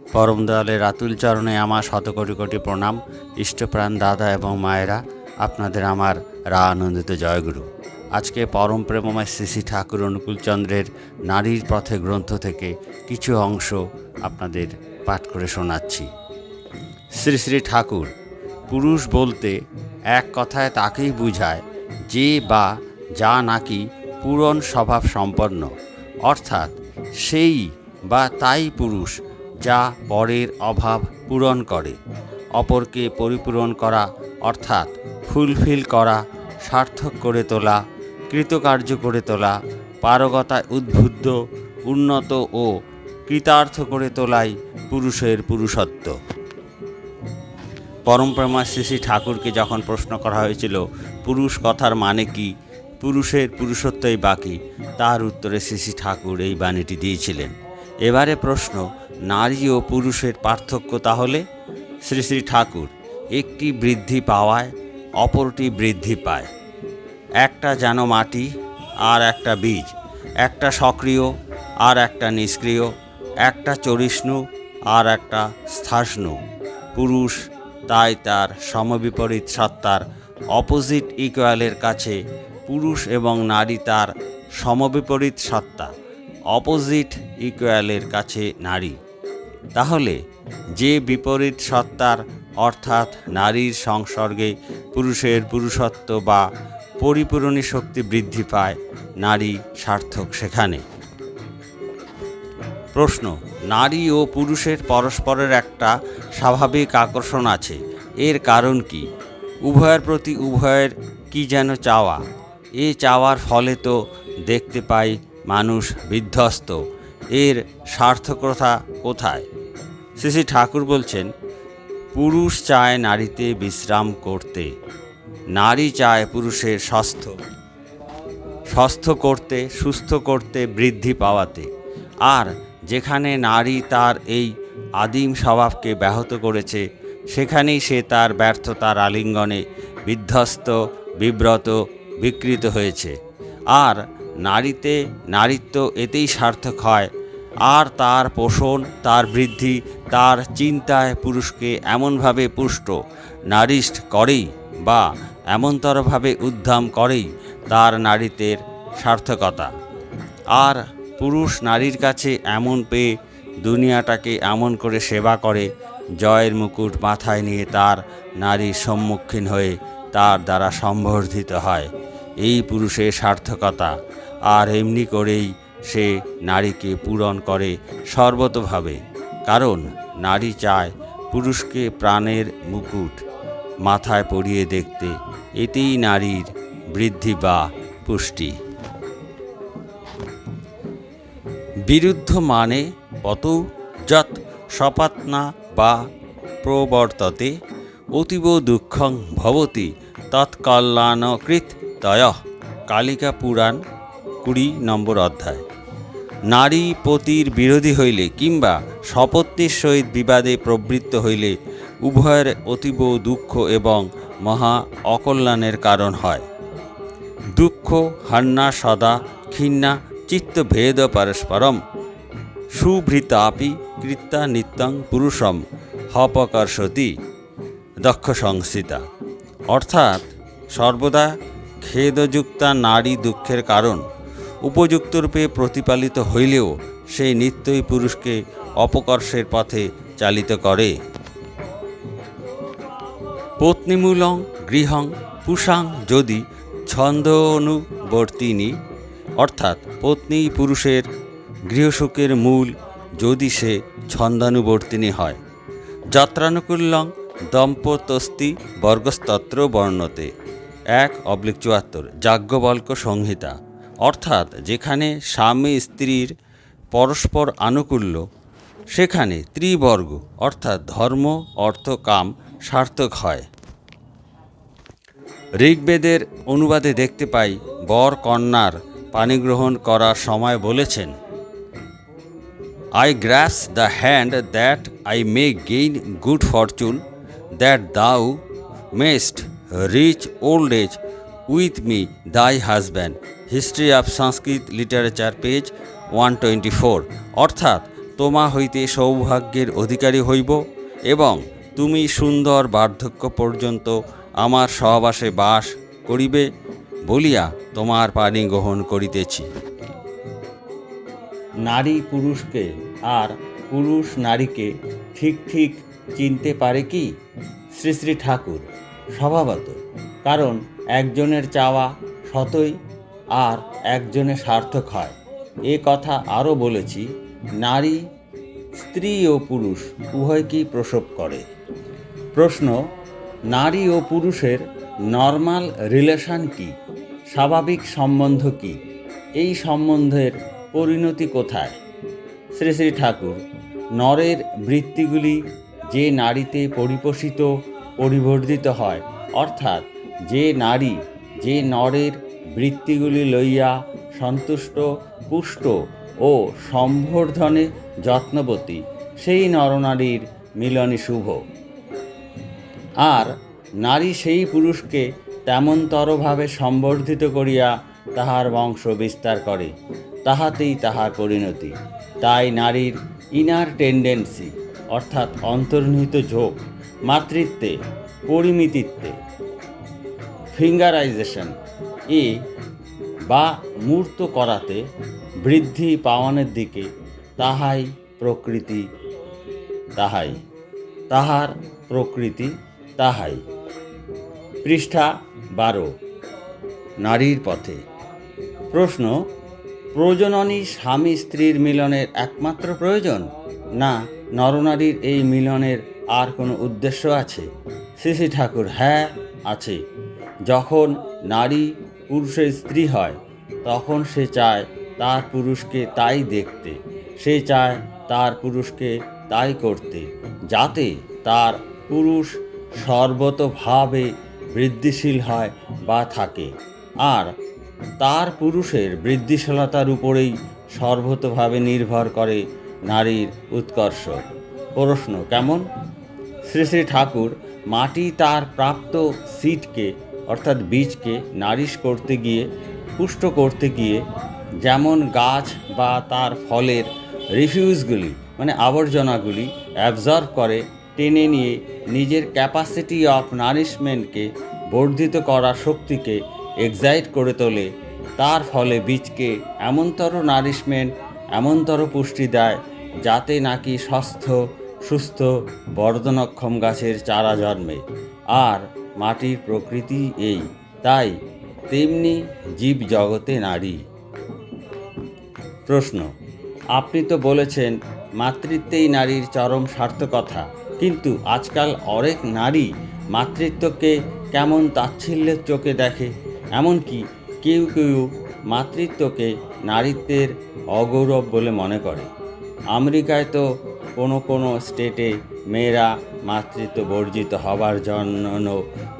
পরম দয়ালের আতুল চরণে আমার শত কোটি কোটি প্রণাম। ইষ্টপ্রাণ দাদা এবং মায়েরা, আপনাদের আমার রা আনন্দিত জয়গুরু। আজকে পরম প্রেমময় শ্রী ঠাকুর অনুকূলচন্দ্রের নারীর পথে গ্রন্থ থেকে কিছু অংশ আপনাদের পাঠ করে শোনাচ্ছি। শ্রী শ্রী ঠাকুর, পুরুষ বলতে এক কথায় তাকেই বুঝায় যে বা যা নাকি পূরণ স্বভাব সম্পন্ন। অর্থাৎ সেই বা তাই পুরুষ যা পরের অভাব পূরণ করে। অপরকে পরিপূরণ করা, অর্থাৎ ফুলফিল করা, সার্থক করে তোলা, কৃতকার্য করে তোলা পারগতায় উদ্বুদ্ধ, উন্নত ও কৃতার্থ করে তোলাই পুরুষের পুরুষত্ব। পরমপ্রেমা শ্রী ঠাকুরকে যখন প্রশ্ন করা হয়েছিল, পুরুষ কথার মানে কি? পুরুষের পুরুষত্বই বাকি? তার উত্তরে শ্রী ঠাকুর এই বাণীটি দিয়েছিলেন। এবারে প্রশ্ন নারী ও পুরুষের পার্থক্য তাহলে? শ্রী শ্রী ঠাকুর, একটি বৃদ্ধি পাওয়ায় অপরটি বৃদ্ধি পায়। একটা যেন মাটি, আর একটা বীজ, একটা সক্রিয়, আর একটা নিষ্ক্রিয়, একটা চরিষ্ণু, আর একটা স্থাষ্ণু। পুরুষ তাই তার সমবিপরীত সত্তার অপোজিট ইকুয়ালের কাছে পুরুষ এবং নারী তার সমবিপরীত সত্তা অপোজিট ইকুয়ালের কাছে নারী। তাহলে যে বিপরীত সত্তার, অর্থাৎ নারীর সংসর্গে পুরুষের পুরুষত্ব বা পরিপূরণী শক্তি বৃদ্ধি পায়, নারী সার্থক সেখানে। প্রশ্ন, নারী ও পুরুষের পরস্পরের একটা স্বাভাবিক আকর্ষণ আছে, এর কারণ কি? উভয়ের প্রতি উভয়ের কি যেন চাওয়া? এ চাওয়ার ফলে তো দেখতে পাই মানুষ বিধ্বস্ত, এর সার্থকতা কোথায়? শ্রী শ্রী ঠাকুর বলছেন, পুরুষ চায় নারীতে বিশ্রাম করতে, নারী চায় পুরুষের স্বাস্থ্য। স্বাস্থ্য করতে, সুস্থ করতে, বৃদ্ধি পাওয়াতে। আর যেখানে নারী তার এই আদিম স্বভাবকে ব্যাহত করেছে, সেখানেই সে তার ব্যর্থতার আলিঙ্গনে বিধ্বস্ত, বিব্রত, বিকৃত হয়েছে। আর নারীতে নারীত্ব এতেই সার্থক হয় আর তার পোষণ, তার বৃদ্ধি, তার চিন্তায় পুরুষকে এমনভাবে পুষ্ট নারিষ্ট করেই বা এমনতরভাবে উদ্ধাম করেই তার নারীদের সার্থকতা। আর পুরুষ নারীর কাছে এমন পেয়ে দুনিয়াটাকে এমন করে সেবা করে, জয়ের মুকুট মাথায় নিয়ে তার নারীর সম্মুখীন হয়ে তার দ্বারা সম্বর্ধিত হয়। এই পুরুষের সার্থকতা আর এমনি করেই সে নারীকে পূরণ করে সর্বতভাবে, কারণ নারী চায় পুরুষকে প্রাণের মুকুট মাথায় পরিয়ে দেখতে, এতেই নারীর বৃদ্ধি বা পুষ্টি। বিরুদ্ধ মানে পত যৎ সপাত্না বা প্রবর্ততে অতীব দুঃখং ভবতি তৎকল্যাণকৃত তয়। কালিকা পুরাণ কুড়ি নম্বর অধ্যায়। নারী পতির বিরোধী হইলে কিংবা সপত্নীর সহিত বিবাদে প্রবৃত্ত হইলে উভয়ের অতীব দুঃখ এবং মহা অকল্যাণের কারণ হয়। দুঃখ, হান্না, সদা খিন্না চিত্তভেদ পরস্পরম, সুভৃতাপি, কৃত্তা, নিত্যং, পুরুষম, হপকর্ষতি, দক্ষ সংস্থিতা। অর্থাৎ সর্বদা খেদযুক্তা নারী দুঃখের কারণ। উপযুক্তরূপে প্রতিপালিত হইলেও সেই নিত্যই পুরুষকে অপকর্ষের পথে চালিত করে। পত্নীমূলং গৃহং পুষাং যদি ছন্দ অনুবর্তিনী অর্থাৎ পত্নী পুরুষের গৃহসুখের মূল যদি সে ছন্দানুবর্তিনী হয়। যাত্রানুকূল্যং দম্পতস্তি বর্গস্তত্র বর্ণতে। এক অবলিক চুয়াত্তর যাজ্ঞবল্ক সংহিতা। অর্থাৎ যেখানে স্বামী স্ত্রীর পরস্পর আনুকূল্য, সেখানে ত্রিবর্গ, অর্থাৎ ধর্ম, অর্থ, কাম সার্থক হয়। ঋগ্বেদের অনুবাদে দেখতে পাই, বর কন্যার পানিগ্রহণ করার সময় বলেছেন I grasp the hand that I may gain good fortune that thou mayst reach old age with me thy husband history of Sanskrit literature page one twenty four. অর্থাৎ, তোমা হইতে সৌভাগ্যের অধিকারী হইব এবং তুমি সুন্দর বার্ধক্য পর্যন্ত আমার সহবাসে বাস করিবে বলিয়া তোমার পানি গ্রহণ করিতেছি। নারী পুরুষকে আর পুরুষ নারীকে ঠিক ঠিক চিনতে পারে কি? শ্রী শ্রী ঠাকুর, স্বভাবত, কারণ একজনের চাওয়া সতই আর একজনে সার্থক হয়। এ কথা আরও বলেছি, নারী, স্ত্রী ও পুরুষ উভয়কেই প্রসব করে? প্রশ্ন, নারী ও পুরুষের নর্মাল রিলেশন কি? স্বাভাবিক সম্বন্ধ কি? এই সম্বন্ধের পরিণতি কোথায়? শ্রী শ্রী ঠাকুর, নরের বৃত্তিগুলি যে নারীতে পরিপোষিত, পরিবর্ধিত হয়, অর্থাৎ যে নারী যে নরের বৃত্তিগুলি লইয়া সন্তুষ্ট, পুষ্ট ও সম্বর্ধনে যত্নবতী। সেই নরনারীর মিলনই শুভ। আর নারী সেই পুরুষকে তেমনতরভাবে সম্বর্ধিত করিয়া তাহার বংশ বিস্তার করে, তাহাতেই তাহার পরিণতি। তাই নারীর ইনার টেন্ডেন্সি অর্থাৎ অন্তর্নিহিত ঝোঁক, মাতৃত্বে, পরিমিতিত্বে ফিঙ্গারাইজেশন এ বা মূর্ত করাতে বৃদ্ধি পাওয়ানের দিকে তাহাই প্রকৃতি তাহাই, তাহার প্রকৃতি তাহাই। পৃষ্ঠা বারো, নারীর পথে। প্রশ্ন, প্রজননী স্বামী স্ত্রীর মিলনের একমাত্র প্রয়োজন না নরনারীর এই মিলনের আর কোনো উদ্দেশ্য আছে? শ্রী ঠাকুর হ্যাঁ আছে। যখন নারী পুরুষের স্ত্রী হয়, তখন সে চায় তার পুরুষকে তাই দেখতে। সে চায় তার পুরুষকে তাই করতে, যাতে তার পুরুষ সর্বতভাবে বৃদ্ধিশীল হয় বা থাকে। আর তার পুরুষের বৃদ্ধিশীলতার উপরেই সর্বতভাবে নির্ভর করে নারীর উৎকর্ষ। প্রশ্ন কেমন? শ্রী শ্রী ঠাকুর মাটি তার প্রাপ্ত সিটকে অর্থাৎ বীজকে নারিশ করতে গিয়ে, পুষ্ট করতে গিয়ে যেমন গাছ বা তার ফলের রিফিউজগুলি মানে আবর্জনাগুলি অ্যাবজর্ব করে, টেনে নিয়ে নিজের ক্যাপাসিটি অফ নারিশমেন্টকে বর্ধিত করার শক্তিকে এক্সাইট করে তোলে। তার ফলে বীজকে এমনতর নারিশমেন্ট এমনতর পুষ্টি দেয় যাতে নাকি স্বাস্থ্য, সুস্থ, বর্ধনক্ষম গাছের চারা জন্মে। আর মাটির প্রকৃতি এই, তাই তেমনি জীব জগতে নারী। প্রশ্ন, আপনি তো বলেছেন মাতৃত্বেই নারীর চরম সার্থকতা কিন্তু আজকাল অনেক নারী মাতৃত্বকে কেমন তাচ্ছিল্যের চোখে দেখে, এমনকি কেউ কেউ মাতৃত্বকে নারীত্বের অগৌরব বলে মনে করে। আমেরিকায় তো কোনো কোনো স্টেটে মেয়েরা মাতৃত্ব বর্জিত হবার জন্য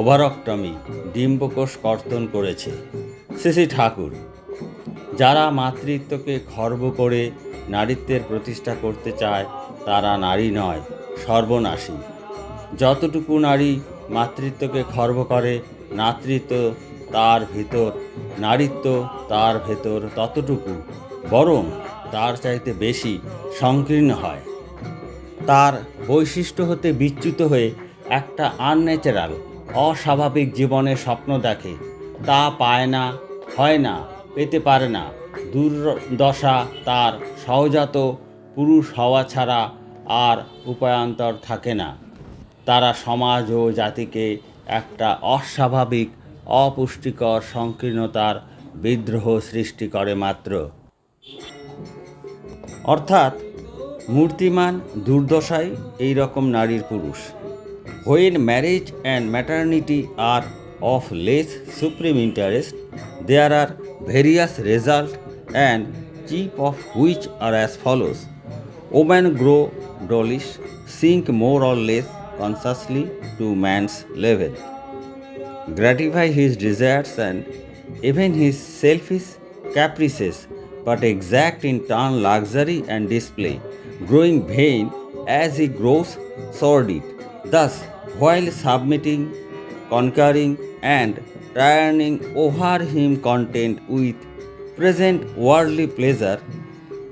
ওভারক্টমি ডিম্বকোষ কর্তন করেছে। শ্রী ঠাকুর, যারা মাতৃত্বকে খর্ব করে নারীত্বের প্রতিষ্ঠা করতে চায়, তারা নারী নয়, সর্বনাশী। যতটুকু নারী মাতৃত্বকে খর্ব করে, নাতৃত্ব তার ভিতর, নারীত্ব তার ভেতর ততটুকু, বরং তার চাইতে বেশি সংকীর্ণ হয়। তার বৈশিষ্ট্য হতে বিচ্যুত হয়ে একটা আনন্যাচারাল অস্বাভাবিক জীবনের স্বপ্ন দেখে। তা পায় না, হয় না, পেতে পারে না। দুর্দশা তার সহজাত পুরুষ হওয়া ছাড়া আর উপায়ান্তর থাকে না। তারা সমাজ ও জাতিকে একটা অস্বাভাবিক, অপুষ্টিকর সংকীর্ণতার বিদ্রোহ সৃষ্টি করে মাত্র। অর্থাৎ মূর্তিমান দুর্দশাই এই রকম নারীর পুরুষ। When marriage and maternity are of less supreme interest there are various result and chief of which are as follows woman grow dollish sink more or less consciously to man's level gratify his desires and even his selfish caprices, but exact in turn luxury and display, growing vain as he grows sordid. Thus, while submitting, conquering, and turning over him content with present worldly pleasure,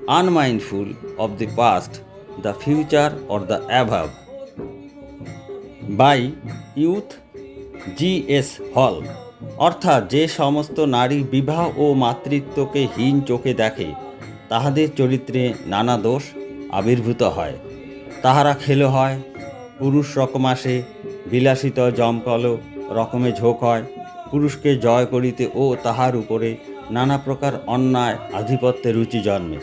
unmindful of the past, the future, or the above. By youth G S হল অর্থাৎ যে সমস্ত নারী বিবাহ ও মাতৃত্বকে হীন চোখে দেখে তাহাদের চরিত্রে নানা দোষ আবির্ভূত হয়। তাহারা খেলো হয়, পুরুষ রকম আসে, বিলাসিত জমকল রকমে ঝোঁক হয়। পুরুষকে জয় করিতে ও তাহার উপরে নানা প্রকার অন্যায় আধিপত্যে রুচি জন্মে।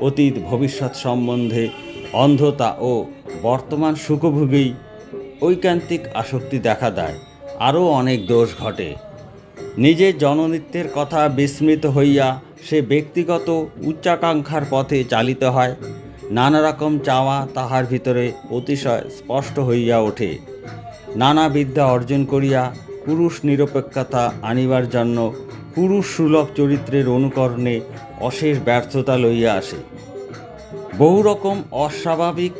অতীত, ভবিষ্যৎ সম্বন্ধে অন্ধতা ও বর্তমান সুখভোগেই ঐকান্তিক আসক্তি দেখা দেয়। আরও অনেক দোষ ঘটে। নিজের জননিত্যের কথা বিস্মৃত হইয়া সে ব্যক্তিগত উচ্চাকাঙ্ক্ষার পথে চালিত হয়। নানা রকম চাওয়া তাহার ভিতরে অতিশয় স্পষ্ট হইয়া ওঠে। নানা বিদ্যা অর্জন করিয়া পুরুষ নিরপেক্ষতা আনিবার জন্য পুরুষ সুলভ চরিত্রের অনুকরণে অশেষ ব্যর্থতা লইয়া আসে। বহু রকম অস্বাভাবিক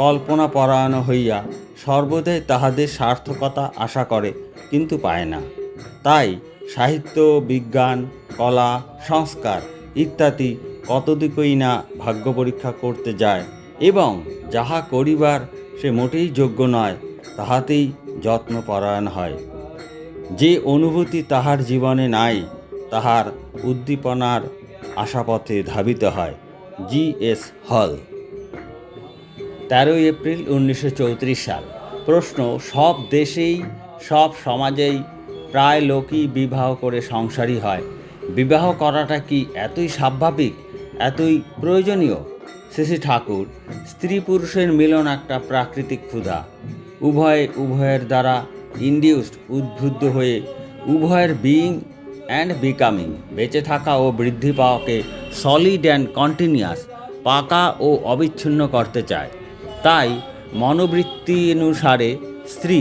কল্পনা পরায়ণ হইয়া সর্বদাই তাহাদের সার্থকতা আশা করে, কিন্তু পায় না। তাই সাহিত্য, বিজ্ঞান, কলা, সংস্কার ইত্যাদি কতদিকই না ভাগ্য পরীক্ষা করতে যায় এবং যাহা করিবার সে মোটেই যোগ্য নয়, তাহাতেই যত্নপরায়ণ হয়। যে অনুভূতি তাহার জীবনে নাই, তাহার উদ্দীপনার আশাপথে ধাবিত হয়। জি এস হল। তেরোই এপ্রিল উনিশশো চৌত্রিশ সাল। প্রশ্ন, সব দেশেই, সব সমাজেই প্রায় লোকই বিবাহ করে সংসারী হয়। বিবাহ করাটা কি এতই স্বাভাবিক? এতই প্রয়োজনীয়? শ্রী ঠাকুর, স্ত্রী পুরুষের মিলন একটা প্রাকৃতিক ক্ষুধা। উভয়ে উভয়ের দ্বারা ইন্ডিউসড উদ্বুদ্ধ হয়ে উভয়ের বিইং অ্যান্ড বিকামিং বেঁচে থাকা ও বৃদ্ধি পাওয়াকে সলিড অ্যান্ড কন্টিনিউয়াস পাকা ও অবিচ্ছিন্ন করতে চায়। তাই মনোবৃত্তি অনুসারে স্ত্রী,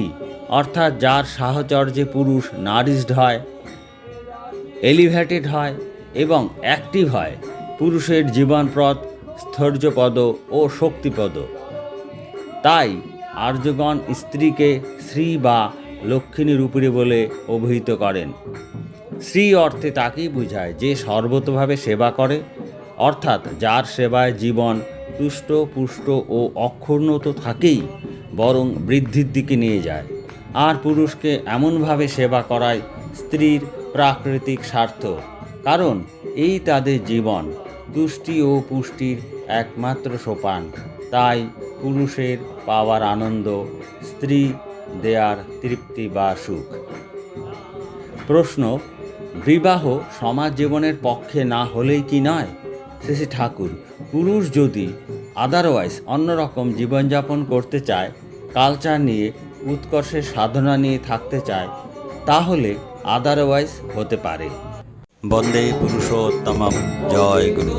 অর্থাৎ যার সাহচর্যে পুরুষ নারিশড হয় এলিভেটেড হয় এবং অ্যাক্টিভ হয় পুরুষের জীবনপ্রদ স্থৈর্যপদ ও শক্তিপদ। তাই আর্যগণ স্ত্রীকে শ্রী বা লক্ষ্মী রূপিণী বলে অভিহিত করেন। শ্রী অর্থে তাকেই বোঝায় যে সর্বতভাবে সেবা করে, অর্থাৎ যার সেবায় জীবন তুষ্ট, পুষ্ট ও অক্ষুণ্ণ তো থাকেই, বরং বৃদ্ধির দিকে নিয়ে যায়। আর পুরুষকে এমনভাবে সেবা করায় স্ত্রীর প্রাকৃতিক স্বার্থ, কারণ এই তাদের জীবন তুষ্টি ও পুষ্টির একমাত্র সোপান। তাই পুরুষের পাওয়ার আনন্দ, স্ত্রী দেয়ার তৃপ্তি বা সুখ। প্রশ্ন, বিবাহ সমাজ জীবনের পক্ষে না হলেই কি নয়? শেষে ঠাকুর, পুরুষ যদি আদারওয়াইজ অন্যরকম জীবনযাপন করতে চায় কালচার নিয়ে, উৎকর্ষের সাধনা নিয়ে থাকতে চায়, তাহলে আদারওয়াইজ হতে পারে। বন্দে পুরুষোত্তম জয় গুরু।